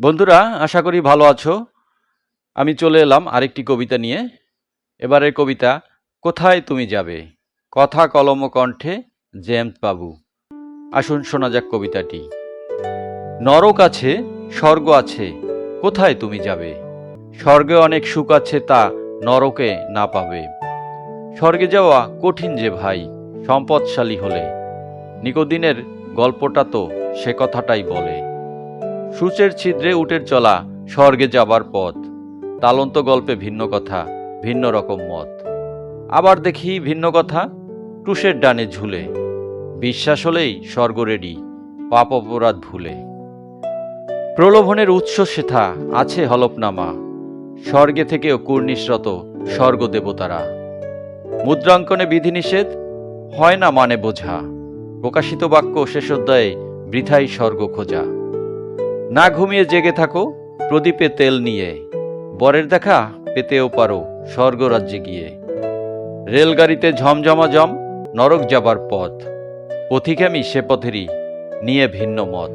বন্ধুরা, আশা করি ভালো আছো। আমি চলে এলাম আরেকটি কবিতা নিয়ে। এবারের কবিতা, কোথায় তুমি যাবে? কথা কলম কণ্ঠে, জেমস বাবু। আসুন শোনা যাক কবিতাটি। নরক আছে, স্বর্গ আছে, কোথায় তুমি যাবে? স্বর্গে অনেক সুখ আছে, তা নরকে না পাবে। স্বর্গে যাওয়া কঠিন যে ভাই, সম্পদশালী হলে। নিকোদিনের গল্পটা তো সে কথাটাই বলে। সূচের ছিদ্রে উটের চলা, স্বর্গে যাবার পথ। তালন্ত গল্পে ভিন্ন কথা, ভিন্ন রকম মত। আবার দেখি ভিন্ন কথা, টুসের ডানে ঝুলে। বিশ্বাস হলেই স্বর্গ রেডি, পাপ অপরাধ ভুলে। প্রলোভনের উৎস সেথা, আছে হলফনামা। স্বর্গে থেকেও কুর্নিশরত স্বর্গ দেবতারা। মুদ্রাঙ্কনে বিধিনিষেধ, হয় না মানে বোঝা। প্রকাশিত বাক্য শেষ অধ্যায়ে বৃথাই স্বর্গ খোঁজা। না ঘুমিয়ে জেগে থাকো, প্রদীপে তেল নিয়ে। বরের দেখা, পেতেও পারো, স্বর্গরাজ্যে গিয়ে। রেলগাড়িতে ঝমঝমা জম নরক যাবার পথ। পথিকামি সে পথেরই, নিয়ে ভিন্ন মত।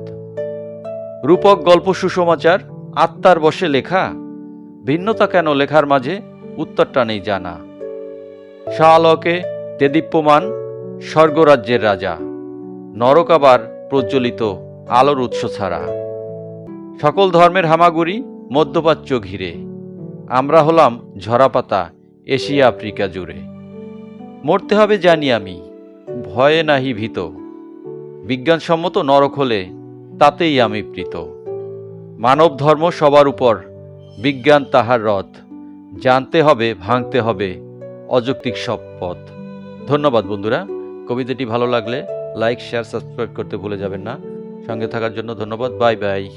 রূপক গল্প সুসমাচার, আত্মার বসে লেখা। ভিন্নতা কেন লেখার মাঝে, উত্তরটা নেই জানা। শাহলকে তেদীপ্যমান, স্বর্গরাজ্যের রাজা। নরক আবার প্রজ্বলিত, আলোর উৎস ছাড়া। সকল ধর্মের হামাগুড়ি মধ্যপ্রাচ্য ঘিরে। আমরা হলাম ঝরাপাতা এশিয়া আফ্রিকা জুড়ে। মরতে হবে জানি আমি, ভয়ে নাহি ভীত। বিজ্ঞানসম্মত নরক হলে তাতেই আমি প্রীত। মানব ধর্ম সবার উপর, বিজ্ঞান তাহার রথ। জানতে হবে, ভাঙতে হবে অযৌক্তিক সব পথ। ধন্যবাদ বন্ধুরা, কবিতাটি ভালো লাগলে লাইক, শেয়ার, সাবস্ক্রাইব করতে ভুলে যাবেন না। সঙ্গে থাকার জন্য ধন্যবাদ, বাই বাই।